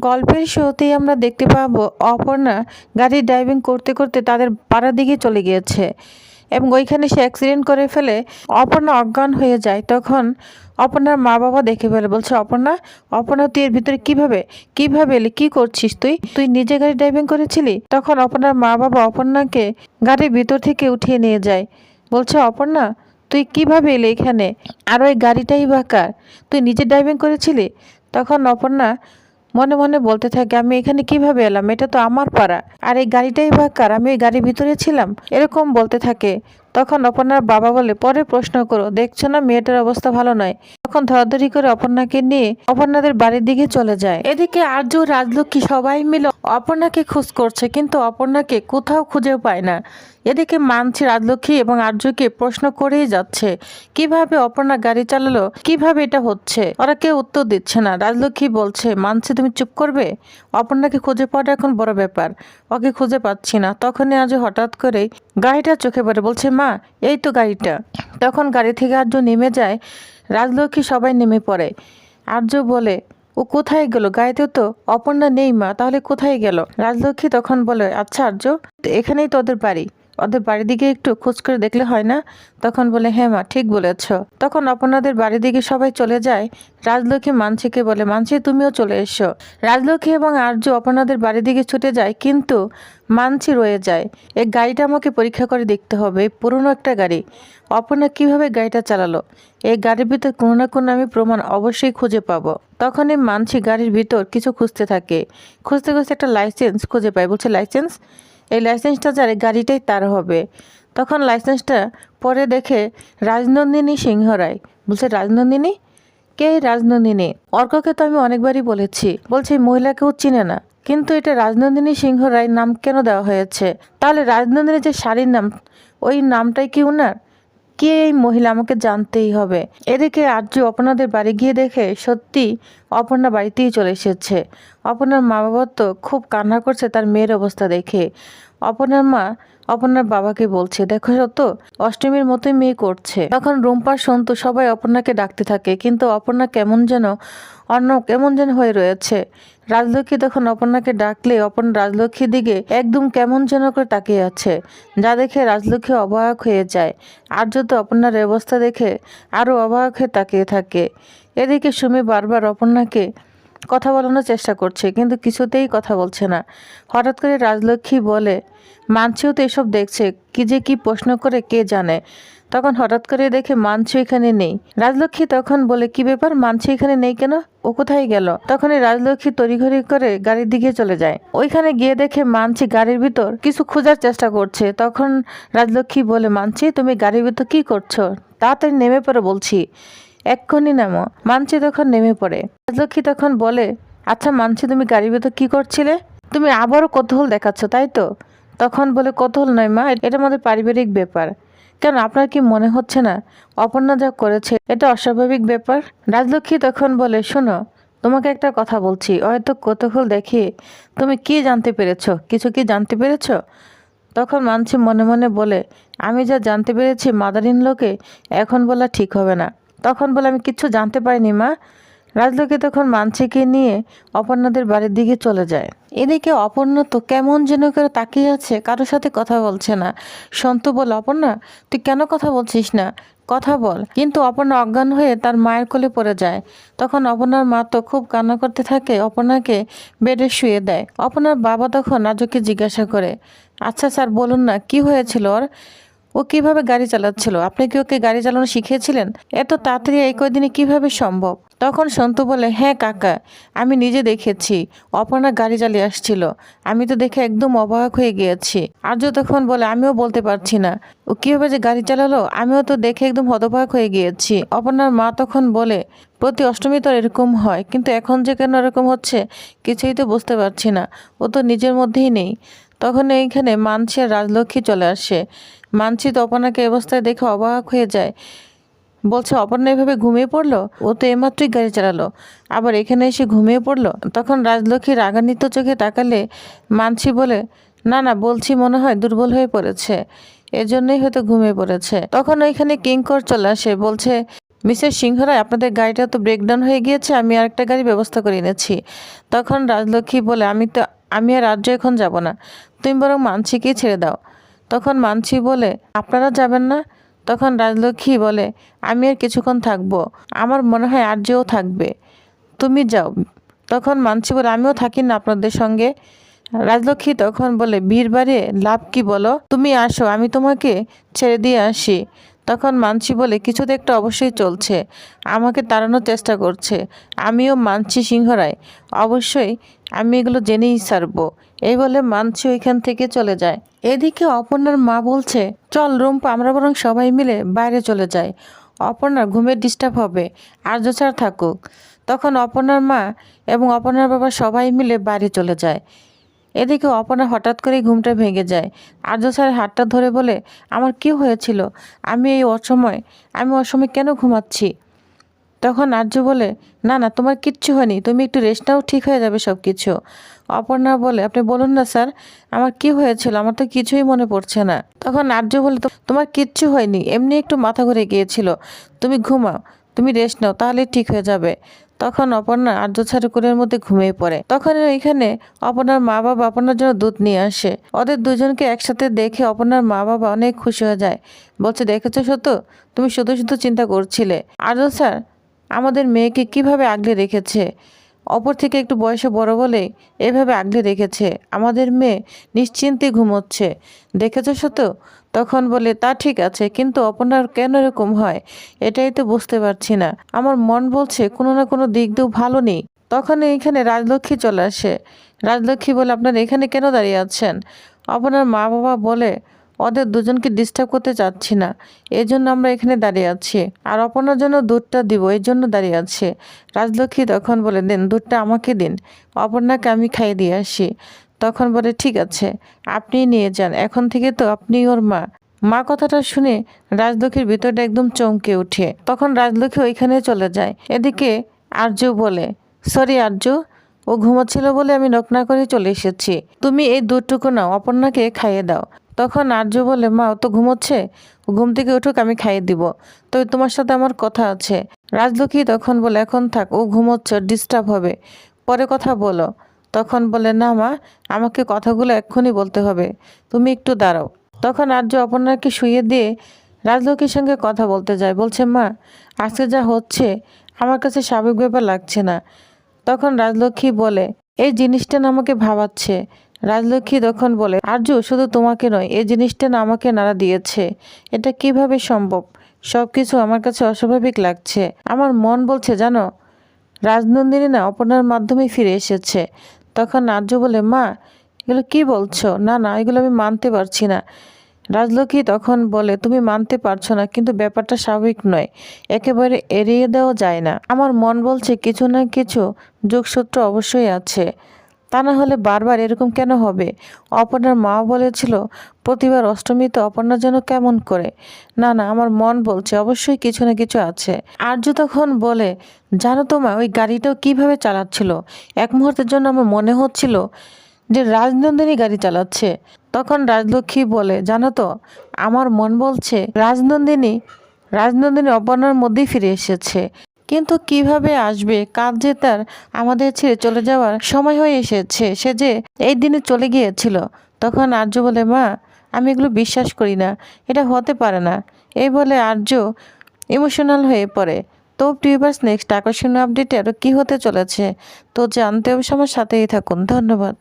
গল্পের শুরুতেই আমরা দেখতে পাবো অপর্ণা গাড়ি ড্রাইভিং করতে করতে তাদের পাড়ার দিকে চলে গিয়েছে এবং ওইখানে সে অ্যাক্সিডেন্ট করে ফেলে অপর্ণা অজ্ঞান হয়ে যায়। তখন অপর্ণার মা বাবা দেখে ফেলে, বলছে, অপর্ণা অপর্ণা, তুই এর ভিতরে কীভাবে কীভাবে এলি, কি করছিস তুই? তুই নিজে গাড়ি ড্রাইভিং করেছিলি? তখন অপর্ণার মা বাবা অপর্ণাকে গাড়ির ভিতর থেকে উঠিয়ে নিয়ে যায়। বলছে, অপর্ণা, তুই কীভাবে এলি এখানে? আর ওই গাড়িটাই বা কার? তুই নিজে ড্রাইভিং করেছিলি? তখন অপর্ণা মনে মনে বলতে থাকে, আমি এখানে কীভাবে এলাম? এটা তো আমার পাড়া। আর এই গাড়িটাই বা কার? আমি ওই গাড়ির ভিতরে ছিলাম? এরকম বলতে থাকে। তখন অপনার বাবা বলে, পরে প্রশ্ন করো। দেখছ না, মেয়েটার অবস্থা ভালো নয়। তখন ধরাধরি করে অপর্ণাকে নিয়ে অপর্ণাদের বাড়ির দিকে চলে যায়। এদিকে আর্য রাজলক্ষ্মী সবাই মিলে অপর্ণাকে খোঁজ করছে, কিন্তু অপর্ণাকে কোথাও খুঁজেও পায় না। এদিকে মানছি, রাজলক্ষ্মী এবং আর্যকে প্রশ্ন করেই যাচ্ছে, কীভাবে অপর্ণা গাড়ি চালালো, কীভাবে এটা হচ্ছে? ওরা কেউ উত্তর দিচ্ছে না। রাজলক্ষ্মী বলছে, মানছি, তুমি চুপ করবে? অপর্ণাকে খুঁজে পাওয়াটা এখন বড় ব্যাপার। ওকে খুঁজে পাচ্ছি না। তখনই আজ হঠাৎ করে গাড়িটা চোখে পড়ে, বলছে, মা, এই তো গাড়িটা। তখন গাড়ি থেকে আর্য নেমে যায় রাজলক্ষ্মী সবাই নেমে পড়ে। আর্য বলে, ও কোথায় গেল? গায়েতে তো অপর্ণা নেই মা, তাহলে কোথায় গেল? রাজলক্ষ্মী তখন বলে আচ্ছা আর্য, এখানেই তোদের বাড়ি। ওদের বাড়ির দিকে একটু খোঁজ করে দেখলে হয় না? তখন বলে হ্যাঁ মা, ঠিক বলেছ। তখন অপর্ণাদের বাড়ির দিকে সবাই চলে যায়। রাজলক্ষ্মী মানসিকে বলে, মানসি, তুমিও চলে এসো। রাজলক্ষ্মী এবং আর্য অপর্ণাদের বাড়ির দিকে ছুটে যায়, কিন্তু মানছি রয়ে যায়। এই গাড়িটা আমাকে পরীক্ষা করে দেখতে হবে পুরনো একটা গাড়ি। অপর্ণা কীভাবে গাড়িটা চালালো? এই গাড়ির ভিতর কোনো না কোনো আমি প্রমাণ অবশ্যই খুঁজে পাবো। তখনই মানছি গাড়ির ভিতর কিছু খুঁজতে থাকে। খুঁজতে খুঁজতে একটা লাইসেন্স খুঁজে পায়। বলছে লাইসেন্স এই লাইসেন্সটা যার গাড়িটাই তার হবে। তখন লাইসেন্সটা পরে দেখে রাজনন্দিনী সিংহ রায় বলছে, রাজনন্দিনী? কে রাজনন্দিনী? অর্ককে তো আমি অনেকবারই বলেছি। বলছে মহিলাকেও চিনে না। কিন্তু এটা রাজনন্দিনী সিংহ রায় নাম কেন দেওয়া হয়েছে? তাহলে রাজনন্দিনী যে শাড়ির নাম, ওই নামটাই কি উনার? কে এই মহিলা আমাকে জানতেই হবে। এদিকে আর্য অপর্ণাদের বাড়ি গিয়ে দেখে সত্যি অপর্ণা বাড়িতেই চলে এসেছে। অপর্ণার মা বাবা তো খুব কান্না করছে তার মেয়ের অবস্থা দেখে। অপর্ণার মা অপর্ণার বাবাকে বলছে, দেখো তো অষ্টমীর মতোই মেয়ে করছে। তখন রুম্পা, সন্তু সবাই অপর্ণাকে ডাকতে থাকে, কিন্তু অপর্ণা কেমন যেন অন্য কেমন যেন হয়ে রয়েছে। রাজলক্ষ্মী তখন অপর্ণাকে ডাকলে অপর্ণা রাজলক্ষ্মীর দিকে একদম কেমন যেন করে তাকিয়ে আছে। যা দেখে রাজলক্ষ্মী অবাক হয়ে যায়। আর্য তো অপর্ণার অবস্থা দেখে, আরও অবাক হয়ে তাকিয়ে থাকে। এদিকে সুমি বারবার অপর্ণাকে কথা বলানোর চেষ্টা করছে, কিন্তু কিছুতেই কথা বলছে না। হঠাৎ করে রাজলক্ষ্মী বলে মানছিও তো এসব দেখছে। কি যে কি প্রশ্ন করে কে জানে। তখন হঠাৎ করে দেখে মানছি এখানে নেই। রাজলক্ষ্মী তখন বলে, কি ব্যাপার? মানছি এখানে নেই কেন? ও কোথায় গেল? তখনই রাজলক্ষ্মী তড়িঘড়ি করে গাড়ির দিকে চলে যায়। ওইখানে গিয়ে দেখে মানছি গাড়ির ভিতর কিছু খোঁজার চেষ্টা করছে। তখন রাজলক্ষ্মী বলে মানছি তুমি গাড়ির ভিতর কি করছ? তাড়াতাড়ি নেমে পড়ে বলছি। এক্ষুনি নামো। মানছি তখন নেমে পড়ে। রাজলক্ষ্মী তখন বলে আচ্ছা মানছি তুমি গাড়ির ভিতর কি করছিলে? তুমি আবারও কৌতূহল দেখাচ্ছ, তাই তো? তখন বলে কৌতূহল নয় মা এটা আমাদের পারিবারিক ব্যাপার। কেন, আপনার কি মনে হচ্ছে না? অপর্ণা যা করেছে, এটা অস্বাভাবিক ব্যাপার? রাজলক্ষ্মী তখন বলে, শোনো, তোমাকে একটা কথা বলছি। হয়তো কৌতূহল দেখিয়ে তুমি কি জানতে পেরেছ? কিছু কি জানতে পেরেছ? তখন মানছি মনে মনে বলে, আমি যা জানতে পেরেছি মাদারিন লোকে এখন বলা ঠিক হবে না। তখন বলে, আমি কিচ্ছু জানতে পারিনি মা। রাজলক্ষ্মী তখন মানসিকে নিয়ে অপর্ণাদের বাড়ির দিকে চলে যায়। এদিকে অপর্ণা তো কেমন যেন করে তাকিয়ে আছে, কারোর সাথে কথা বলছে না। সন্তু বল, অপর্ণা, তুই কেন কথা বলছিস না? কথা বল। কিন্তু অপর্ণা অজ্ঞান হয়ে তার মায়ের কোলে পড়ে যায়। তখন অপর্ণার মা তো খুব কান্না করতে থাকে, অপর্ণাকে বেডে শুয়ে দেয়। অপর্ণার বাবা তখন রাজুকে জিজ্ঞাসা করে আচ্ছা স্যার, বলুন না, কি হয়েছিল ওর? ও কীভাবে গাড়ি চালাচ্ছিল? আপনি কি ওকে গাড়ি চালানো শিখিয়েছিলেন? এত তাড়াতাড়ি এই কয়দিনে কীভাবে সম্ভব? তখন সন্তু বলে হ্যাঁ কাকা, আমি নিজে দেখেছি। অপর্ণা গাড়ি চালিয়ে আসছিল। আমি তো দেখে একদম অবাক হয়ে গিয়েছি। আর্য তখন বলে, আমিও বলতে পারছি না। ও কীভাবে যে গাড়ি চালালো? আমিও তো দেখে একদম হতবাক হয়ে গিয়েছি। অপর্ণার মা তখন বলে, প্রতি অষ্টমী তো এরকম হয়, কিন্তু এখন যে কেন এরকম হচ্ছে, কিছুই তো বুঝতে পারছি না। ও তো নিজের মধ্যেই নেই। তখন এইখানে মানছি আর রাজলক্ষ্মী চলে আসে। মানছি তো অপর্ণাকে অবস্থায় দেখে অবাক হয়ে যায়। বলছে, অপর্ণা এভাবে ঘুমিয়ে পড়ল? ও তো এমাত্রই গাড়ি চালালো। আবার এখানে এসে ঘুমিয়ে পড়ল? তখন রাজলক্ষ্মী রাগান্বিত চোখে তাকালে মানছি বলে, না না, বলছি মনে হয় দুর্বল হয়ে পড়েছে। এজন্যই হয়তো ঘুমিয়ে পড়েছে। তখন ওইখানে কিঙ্কর চলে আসে, বলছে, মিসেস সিংহরায়, আপনাদের গাড়িটা তো ব্রেকডাউন হয়ে গিয়েছে, আমি আরেকটা গাড়ি ব্যবস্থা করে এনেছি। তখন রাজলক্ষ্মী বলে, আমি তো, আমি আর রাজ্য এখন যাব না। তুমি বরং মানসিকেই ছেড়ে দাও। তখন মানসি বলে, আপনারা যাবেন না? তখন রাজলক্ষ্মী বলে, আমি আর কিছুক্ষণ থাকব। আমার মনে হয় আর যেও থাকবে। তুমি যাও। তখন মানসি বলে, আমিও থাকি না আপনাদের সঙ্গে। রাজলক্ষ্মী তখন বলে বীর বাড়িয়ে লাভ কি বলো? তুমি আসো, আমি তোমাকে ছেড়ে দিয়ে আসি। তখন মানসি বলে, কিছু একটা অবশ্যই চলছে, আমাকে তাড়ানোর চেষ্টা করছে। আমিও মানছি সিংহরায়, অবশ্যই আমি এগুলো জেনেই সারবো এই বলে মানছি ওইখান থেকে চলে যায়। এদিকে অপর্ণার মা বলছে, চল রুম্পা, আমরা বরং সবাই মিলে বাইরে চলে যাই। অপর্ণার ঘুমের ডিস্টার্ব হবে, আর্য ছাড় থাকুক। তখন অপর্ণার মা এবং অপর্ণার বাবা সবাই মিলে বাইরে চলে যায়। এদিকে অপর্ণা হঠাৎ করেই ঘুমটা ভেঙে যায়। আর্য স্যারের হাতটা ধরে বলে, আমার কি হয়েছিল? আমি এই অসময়, আমি অসময় কেন ঘুমাচ্ছি? তখন আর্য বলে, না না, তোমার কিচ্ছু হয়নি। তুমি একটু রেস্ট নাও, ঠিক হয়ে যাবে সব কিছু অপর্ণা বলে, আপনি বলুন না স্যার, আমার কি হয়েছিল? আমার তো কিছুই মনে পড়ছে না। তখন আর্য বলে, "তো- তোমার কিচ্ছু হয়নি। এমনি একটু মাথা ঘুরে গিয়েছিল। তুমি ঘুমাও, তুমি রেস্ট নাও তাহলে ঠিক হয়ে যাবে। তখন অপর্ণা আর্য ছাড়ে কোলের মধ্যে ঘুমিয়ে পড়ে। তখন এখানে অপর্ণার মা বাবা অপর্ণার জন্য দুধ নিয়ে আসে। ওদের দুজনকে একসাথে দেখে অপর্ণার মা বাবা অনেক খুশি হয়ে যায়। বলছে, দেখেছ সত্য? তুমি শুধু শুধু চিন্তা করছিলে। আর্য স্যার, আমাদের মেয়েকে কীভাবে আগলে রেখেছে? অপর থেকে একটু বয়সে বড় বলে এভাবে আগলে রেখেছে। আমাদের মেয়ে নিশ্চিন্তে ঘুমোচ্ছে। দেখেছ সত্য? তখন বলে, তা ঠিক আছে, কিন্তু অপনার কেন এরকম হয়? এটাই তো বুঝতে পারছি না। আমার মন বলছে কোনো না কোনো দিক দিয়েও ভালো নেই। তখন এইখানে রাজলক্ষ্মী চলে আসে। রাজলক্ষ্মী বলে, আপনার এখানে কেন দাঁড়িয়ে আছেন? আপনার মা বাবা বলে ওদের দুজনকে ডিস্টার্ব করতে চাচ্ছি না। এই জন্য আমরা এখানে দাঁড়িয়ে আছি। আর অপনার জন্য দুধটা দিব, এই জন্য দাঁড়িয়ে আছে। রাজলক্ষ্মী তখন বলে, দিন, দুধটা আমাকে দিন। অপর্ণাকে আমি খাইয়ে দিয়ে আসি। তখন বলে, ঠিক আছে, আপনি নিয়ে যান। এখন থেকে তো আপনি ওর মা। মা কথাটা শুনে রাজলক্ষ্মীর ভিতরটা একদম চমকে ওঠে। তখন রাজলক্ষ্মী ওইখানে চলে যায়। এদিকে আর্য বলে, সরি আর্য ও ঘুমাচ্ছিল বলে আমি নক না করে চলে এসেছি। তুমি এই দুধটুকু নাও, অপর্ণাকে খাইয়ে দাও। তখন আর্য বলে, মা, ও তো ঘুমোচ্ছে। ঘুম থেকে উঠুক, আমি খাইয়ে দিব। তবে তোমার সাথে আমার কথা আছে। রাজলক্ষ্মী তখন বলে, এখন থাক, ও ঘুমোচ্ছে ডিস্টার্ব হবে। পরে কথা বলো। তখন বলে, না মা, আমাকে কথাগুলো এক্ষুনি বলতে হবে। তুমি একটু দাঁড়াও। তখন আর্য অপর্ণাকে শুয়ে দিয়ে রাজলক্ষ্মীর সঙ্গে কথা বলতে যায়। বলছে, মা, আজকে যা হচ্ছে, আমার কাছে স্বাভাবিক ব্যাপার লাগছে না। তখন রাজলক্ষ্মী বলে, এই জিনিসটা আমাকে ভাবাচ্ছে। রাজলক্ষ্মী তখন বলে আর্য শুধু তোমাকে নয়, এই জিনিসটা আমাকে নাড়া দিয়েছে। এটা কীভাবে সম্ভব? সব কিছু আমার কাছে অস্বাভাবিক লাগছে। আমার মন বলছে, জানো, রাজনন্দিনী না অপর্ণার মাধ্যমে ফিরে এসেছে। তখন আর্য বলে, মা, এগুলো কি বলছো? না না, এগুলো আমি মানতে পারছি না। রাজলক্ষ্মী তখন বলে, তুমি মানতে পারছ না, কিন্তু ব্যাপারটা স্বাভাবিক নয়। একেবারে এড়িয়ে দেওয়া যায় না। আমার মন বলছে, কিছু না কিছু যোগসূত্র অবশ্যই আছে। তা না হলে বারবার এরকম কেন হবে? অপর্ণার মা বলেছিল, প্রতিবার অষ্টমীতে অপর্ণা যেন কেমন করে? না না, আমার মন বলছে, অবশ্যই কিছু না কিছু আছে। আর্য তখন বলে, জানো তোমা ওই গাড়িটাও কীভাবে চালাচ্ছিল? এক মুহূর্তের জন্য আমার মনে হচ্ছিল যে রাজনন্দিনী গাড়ি চালাচ্ছে। তখন রাজলক্ষ্মী বলে, জানো তো, আমার মন বলছে রাজনন্দিনী রাজনন্দিনী অপর্ণার মধ্যেই ফিরে এসেছে। কিন্তু কীভাবে আসবে? কাজ যে তার আমাদের ছেড়ে চলে যাওয়ার সময় হয়ে এসেছে, সে যে এই দিনে চলে গিয়েছিল। তখন আর্য বলে, মা, আমি এগুলো বিশ্বাস করি না, এটা হতে পারে না। এই বলে আর্য ইমোশনাল হয়ে পড়ে। তো টিউবার্স নেক্সট আকর্ষণীয় আপডেটে আরও কী হতে চলেছে? তো জানতে অবশ্য আমার সাথেই থাকুন। ধন্যবাদ।